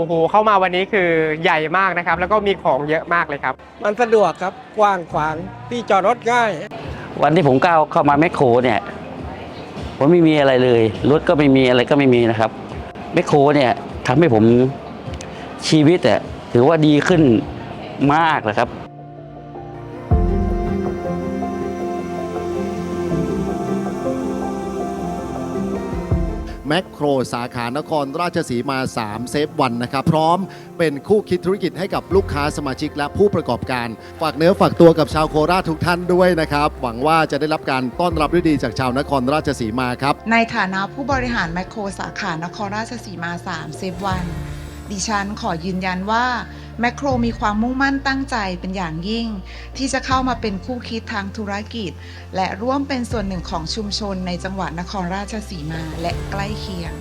โอ้โหเข้ามาวันนี้คือใหญ่มากนะครับ แล้วก็มีของเยอะมากเลยครับ มันสะดวกครับกว้างขวางที่จอดรถง่าย วันที่ผมก้าวเข้ามาแมคโครเนี่ยผมไม่มีอะไรเลย รถก็ไม่มีอะไรก็ไม่มีนะครับแมคโครเนี่ยทำให้ผมชีวิตอะถือว่าดีขึ้นมากนะครับ แมคโครสาขานครราชสีมา 3 เซฟวันนะครับ พร้อมเป็นคู่คิดธุรกิจให้กับลูกค้าสมาชิกและผู้ประกอบการ ฝากเนื้อฝากตัวกับชาวโคราชทุกท่านด้วยนะครับ หวังว่าจะได้รับการต้อนรับด้วยดีจากชาวนครราชสีมาครับ ในฐานะผู้บริหารแมคโครสาขานครราชสีมา 3 เซฟวันดิฉันขอยืนยันว่า แมคโครมีความมุ่งมั่นตั้งใจเป็นอย่างยิ่ง ที่จะเข้ามาเป็นคู่คิดทางธุรกิจ และร่วมเป็นส่วนหนึ่งของชุมชนในจังหวัดนครราชสีมาและใกล้เคียง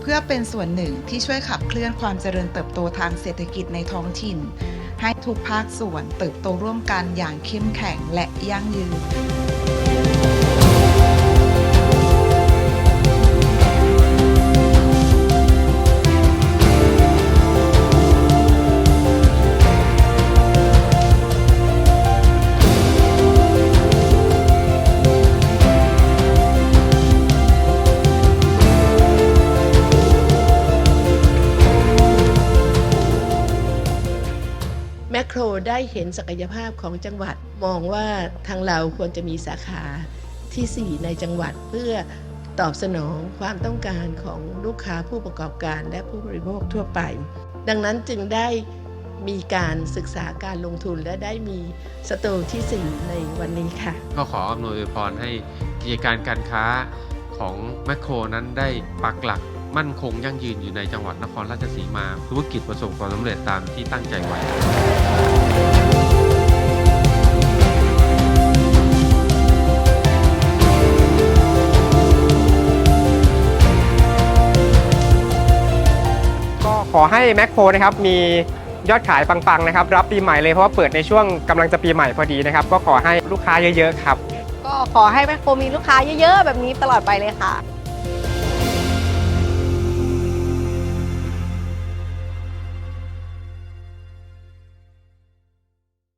เพื่อเป็นส่วนหนึ่งที่ช่วยขับเคลื่อนความเจริญเติบโตทางเศรษฐกิจในท้องถิ่น ให้ทุกภาคส่วนเติบโตร่วมกันอย่างเข้มแข็งและยั่งยืน โครได้เห็นศักยภาพของจังหวัด มองว่าทางเราควรจะมีสาขาทีสี่ 4 ในจังหวัดเพื่อตอบสนองความต้องการของลูกค้าผู้ประกอบการและผู้บริโภคทั่วไป ดังนั้นจึงได้มีการศึกษาการลงทุนและได้มีสตร์ที่ 4 ในวันนี้ค่ะ ก็ขออำนวยอวยพรให้กิจการการค้าของแมคโครนั้นได้ปักหลัก มั่นคงยั่งยืนอยู่ในจังหวัดนครราชสีมา ธุรกิจประสบความสำเร็จตามที่ตั้งใจไว้ก็ขอให้แมคโครนะครับมียอดขายปังๆนะครับ รับปีใหม่เลยเพราะว่าเปิดในช่วงกำลังจะปีใหม่พอดีนะครับ ก็ขอให้ลูกค้าเยอะๆครับ ก็ขอให้แมคโครมีลูกค้าเยอะๆ แบบนี้ตลอดไปเลยค่ะ